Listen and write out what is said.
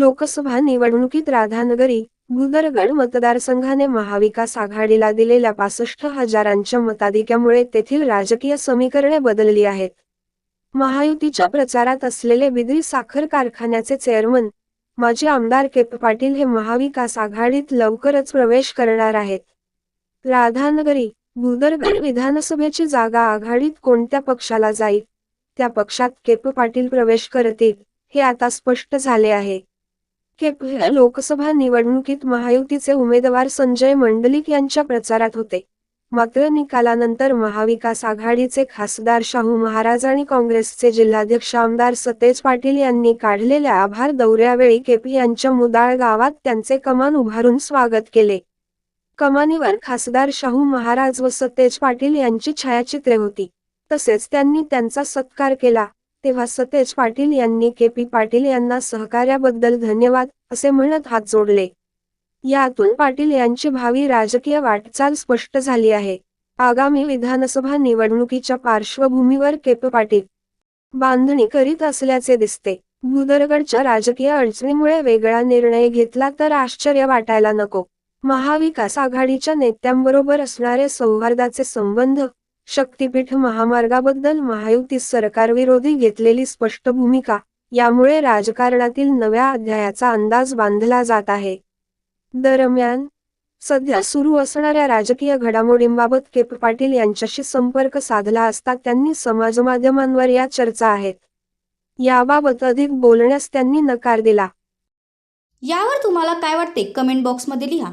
लोकसभा निवडणुकीत राधानगरी भुदरगड मतदारसंघाने महाविकास आघाडीला दिलेल्या पासष्ट हजारांच्या मताधिक्यामुळे तेथील राजकीय समीकरणे बदलली आहेत. महायुतीच्या प्रचारात असलेले बिद्री साखर कारखान्याचे चेअरमन माजी आमदार केप पाटील हे महाविकास आघाडीत लवकरच प्रवेश करणार आहेत. राधानगरी भुदरगड विधानसभेची जागा आघाडीत कोणत्या पक्षाला जाईल? त्या पक्षात केप पाटील प्रवेश करतील हे आता स्पष्ट झाले आहे. केप लोकसभा निवडणुकीत महायुतीचे उमेदवार संजय मंडलिक यांच्या प्रचारात होते. मात्र निकालानंतर महाविकास आघाडीचे खासदार शाहू महाराज आणि काँग्रेसचे जिल्हाध्यक्ष आमदार सतेज पाटील यांनी काढलेल्या आभार दौऱ्यावेळी केपी यांच्या मुदाळ गावात त्यांचे कमान उभारून स्वागत केले. कमानीवर खासदार शाहू महाराज व सतेज पाटील यांची छायाचित्रे होती. तसेच त्यांनी त्यांचा सत्कार केला. तेव्हा सतेज पाटील यांनी के पी पाटील यांना सहकार्याबद्दल धन्यवाद असे म्हणत हात जोडले. यातून पाटील यांची भावी राजकीय वाटचाल स्पष्ट झाली आहे. आगामी विधानसभा निवडणुकीच्या पार्श्वभूमीवर केप पाटील बांधणी करीत असल्याचे दिसते. भूदरगडच्या राजकीय अडचणीमुळे वेगळा निर्णय घेतला तर आश्चर्य वाटायला नको. महाविकास आघाडीच्या नेत्यांबरोबर असणारे सौहार्दाचे संबंध शक्तीपीठ महामार्गाबद्दल महायुती सरकारविरोधी घेतलेली स्पष्ट भूमिका यामुळे राजकारणातील नव्या अध्यायाचा अंदाज बांधला जात आहे. दरम्यान सध्या सुरू असणाऱ्या राजकीय घडामोडींबाबत केप पाटील यांच्याशी संपर्क साधला असता त्यांनी समाजमाध्यमांवर या चर्चा आहेत. याबाबत अधिक बोलण्यास त्यांनी नकार दिला. यावर तुम्हाला काय वाटते? कमेंट बॉक्समध्ये लिहा.